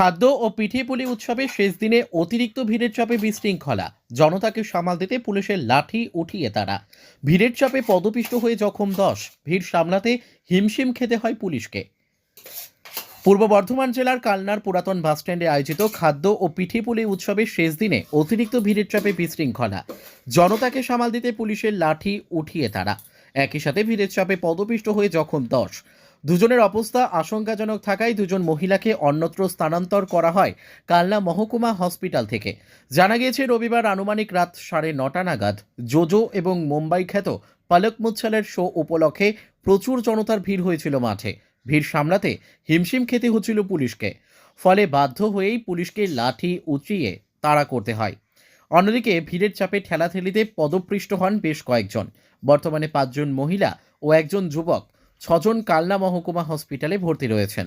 খাদ্য ও পিঠেপুলি উৎসবের শেষ দিনে অতিরিক্ত ভিড়ের চাপে বিশৃঙ্খলা। জনতাকে সামাল দিতে পুলিশের লাঠি উঠিয়ে তারা। ভিড়ের চাপে পদপিষ্ট হয়ে জখম দশ। ভিড় সামলাতে হিমশিম খেতে হয় পুলিশকে। পূর্ব বর্ধমান জেলার কালনার পুরাতন বাসস্ট্যান্ডে আয়োজিত খাদ্য ও পিঠেপুলি উৎসবের শেষ দিনে অতিরিক্ত ভিড়ের চাপে বিশৃঙ্খলা। জনতাকে সামাল দিতে পুলিশের লাঠি উঠিয়ে তারা। একই সাথে ভিড়ের চাপে পদপিষ্ট হয়ে জখম দশ। দুজনের অবস্থা আশঙ্কাজনক থাকায় দুজন মহিলাকে অন্যত্র স্থানান্তর করা হয় কালনা মহকুমা হসপিটাল থেকে। জানা গিয়েছে, রবিবার আনুমানিক রাত সাড়ে নটা নাগাদ জোজো এবং মুম্বাই খ্যাত পালক মুচ্ছালের শো উপলক্ষে প্রচুর জনতার ভিড় হয়েছিল মাঠে। ভিড় সামলাতে হিমশিম খেতে হচ্ছিল পুলিশকে। ফলে বাধ্য হয়েই পুলিশকে লাঠি উঁচিয়ে তাড়া করতে হয়। অন্যদিকে, ভিড়ের চাপে ঠেলাঠেলিতে পদপৃষ্ট হন বেশ কয়েকজন। বর্তমানে পাঁচজন মহিলা ও একজন যুবক। ছজন কালনা মহকুমা হসপিটালে ভর্তি রয়েছেন।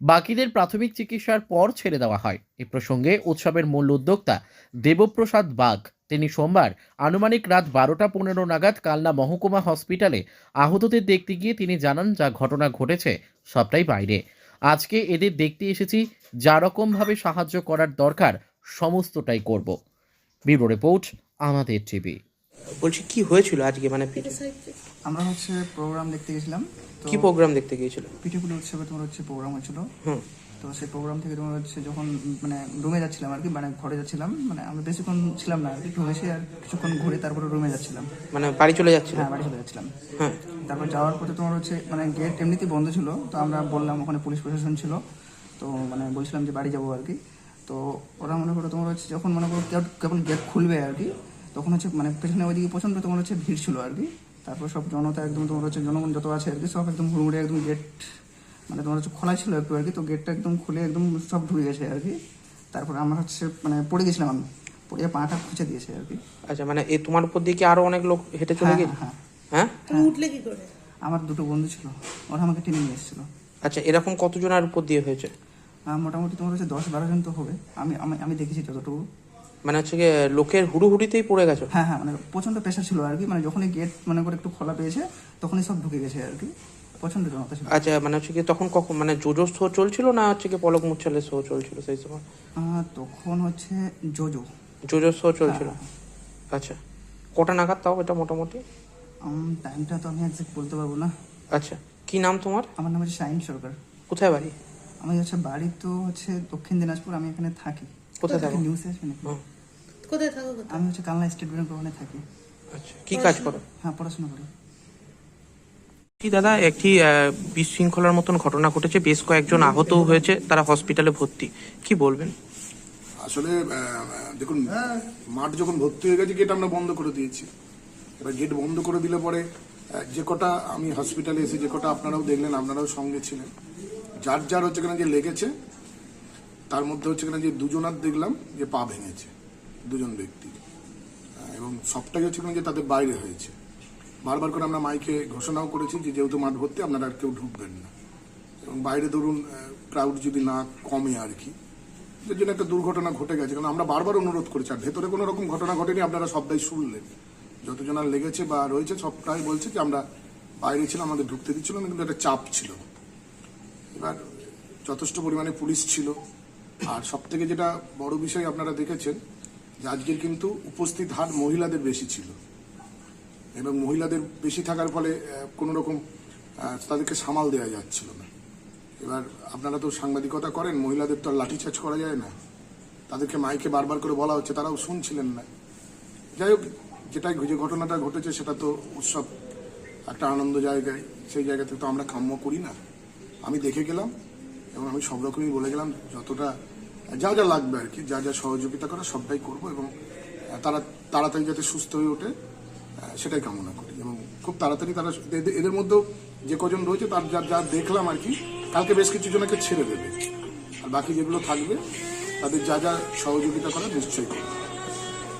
বাকিদের প্রাথমিক চিকিৎসার পর ছেড়ে দেওয়া হয়। এ প্রসঙ্গে উৎসবের মূল উদ্যোক্তা দেবপ্রসাদ বাগ তিনি সোমবার আনুমানিক রাত বারোটা পনেরো নাগাদ কালনা মহকুমা হসপিটালে আহতদের দেখতে গিয়ে তিনি জানান যা ঘটনা ঘটেছে সবটাই বাইরে। আজকে এদের দেখতে এসেছি যা রকমভাবে সাহায্য করার দরকার সমস্তটাই করব। ব্যুরো রিপোর্ট আমাদের টিভি। বলছি কি হয়েছিল আজকে মানে? আমরা হচ্ছে প্রোগ্রাম দেখতে গেছিলাম। কি প্রোগ্রাম দেখতে গিয়েছিল? পিঠেপুলি উৎসবে তোমার হচ্ছে প্রোগ্রাম হচ্ছিল হুম। তো সেই প্রোগ্রাম থেকে তোমার হচ্ছে যখন মানে রুমে যাচ্ছিলাম আর কি মানে ঘরে যাচ্ছিলাম মানে আমরা বেশিক্ষণ ছিলাম না আর কি একটু এসে আর কিছুক্ষণ ঘুরে তারপরে রুমে যাচ্ছিলাম। মানে বাড়ি চলে যাচ্ছিল? হ্যাঁ বাড়ি চলে যাচ্ছিলাম। হ্যাঁ তারপর যাওয়ার পথে তোমার হচ্ছে মানে গেট এমনিতেই বন্ধ ছিল তো আমরা বললাম ওখানে পুলিশ প্রশাসন ছিল তো মানে বলছিলাম যে বাড়ি যাব আর কি। তো ওরা মনে করো তোমার হচ্ছে যখন মনে করো কেউ গেট খুলবে আর কি তখন হচ্ছে মানে পেছনে ওইদিকে প্রচণ্ড তোমার হচ্ছে ভিড় ছিল আর কি। তারপর সব জনতা একদম তোমার হচ্ছে জনগণ যত আছে আর কি সব একদম হুড়মুড়ে একদম গেট মানে তোমার হচ্ছে খোলা ছিল একটু আর কি তো গেটটা একদম খুলে একদম সব ঢুকে গেছে আর কি। তারপর আমার হচ্ছে মানে পড়ে গেছিলাম আমি পড়ে পাটা খুঁজে দিয়েছে আর কি। আচ্ছা মানে এ তোমার উপর দিয়ে কি আরও অনেক লোক হেঁটে চলে হ্যাঁ, গেছে? হ্যাঁ। হ্যাঁ? তুমি উঠলে কি করে? আমার দুটো বন্ধু ছিল ওরা আমাকে টেনে নিয়ে এসেছিল। আচ্ছা এরকম কতজনের উপর দিয়ে হয়েছে? মোটামুটি তোমার হচ্ছে দশ বারো জন তো হবে আমি আমি আমি দেখেছি যতটুকু। মানে হচ্ছে গিয়ে লোকের হুড়ুহুড়িতেই পড়ে গেছো? হ্যাঁ হ্যাঁ মানে প্রচণ্ড প্রেশার ছিল আর কি। মানে যখনই গেট মানে করে একটু খোলা পেয়েছে তখনই সব ঢুকে গেছে আর কি। প্রচণ্ড জনতা ছিল। আচ্ছা মানে হচ্ছে কি তখন কখন মানে জোজো শো চলছিল না হচ্ছে কি পলক মুচ্ছালের শো চলছিল সেই সময়? তখন হচ্ছে জোজো। জোজো শো চলছিল? হ্যাঁ। আচ্ছা কটা নাগাদ তাও এটা মোটামুটি? টাইমটা তো আমি একজ্যাক্ট বলতে পারব না। আচ্ছা কি নাম তোমার? আমার নাম হচ্ছে শাহিন সরকার। কোথায় বাড়ি? আমি হচ্ছে বাড়ি তো হচ্ছে দক্ষিণ দিনাজপুর আমি এখানে থাকি। কোথায় থাকো? নিউজ আসবে কোথায় থাকো আমি হচ্ছে কালনা স্টেট ব্যাংক ওখানে থাকি। আচ্ছা কি কাজ করো? হ্যাঁ পড়াশোনা করি। কি দাদা একটি বিশৃঙ্খলার মতন ঘটনা ঘটেছে বেশ কয়েকজন আহতও হয়েছে তারা হসপিটালে ভর্তি। কি বলবেন? আসলে দেখুন মাঠ যখন ভর্তি হয়ে গেছে গেট আমরা বন্ধ করে দিয়েছি। এবার গেট বন্ধ করে দিলে পরে যে কটা আমি হসপিটালে এসে যে কটা আপনারাও দেখলেন আপনারাও সঙ্গে ছিলেন। যার যার হচ্ছে কিনা যে লেগেছে তার মধ্যে হচ্ছে কিনা যে দুজনার দেখলাম যে পা ভেঙেছে। দুজন ব্যক্তি। এবং সবটাই হচ্ছে যে তাদের বাইরে হয়েছে। বারবার করে আমরা মাইকে ঘোষণাও করেছি যে যেহেতু মাঠ ভর্তি, আপনারা আর কেউ ঢুকবেন না। এবং বাইরে ধরুন ক্রাউড যদি না কমে আর কি এর জন্য একটা দুর্ঘটনা ঘটে গেছে। কারণ আমরা বারবার অনুরোধ করেছি, আর ভেতরে কোনো রকম ঘটনা ঘটেনি, আপনারা সবটাই শুনলেন। যতজন আর লেগেছে বা রয়েছে, সবটাই বলছে যে আমরা বাইরে ছিলাম, আমাদের ঢুকতে দিচ্ছিল না, কিন্তু একটা চাপ ছিল। এবার যথেষ্ট পরিমাণে পুলিশ ছিল। আর সব থেকে যেটা বড় বিষয় আপনারা দেখেছেন যে আজকের কিন্তু উপস্থিত হার মহিলাদের বেশি ছিল। এবং মহিলাদের বেশি থাকার ফলে কোনো রকম তাদেরকে সামাল দেওয়া যাচ্ছিল না। এবার আপনারা তো সাংবাদিকতা করেন, মহিলাদের তো আর লাঠিচার্জ করা যায় না। তাদেরকে মাইকে বারবার করে বলা হচ্ছে, তারাও শুনছিলেন না। যাই হোক, যেটাই যে ঘটনাটা ঘটেছে, সেটা তো উৎসব একটা আনন্দ জায়গায়। সেই জায়গা থেকে তো আমরা কাম্য করি না। আমি দেখে গেলাম এবং আমি সব রকমই বলে গেলাম, যতটা যা যা লাগবে আর কি, যা যা সহযোগিতা করা সবটাই করব এবং তারা, তাড়াতাড়ি যাতে সুস্থ হয়ে ওঠে সেটাই কামনা করি এবং খুব তাড়াতাড়ি তারা এদের- মধ্যেও যে কজন রয়েছে তার যা যা দেখলাম আর কি, কালকে বেশ কিছু জনকে ছেড়ে দেবে। আর বাকি যেগুলো থাকবে, তাদের যা যা সহযোগিতা করা নিশ্চয়ই করবে।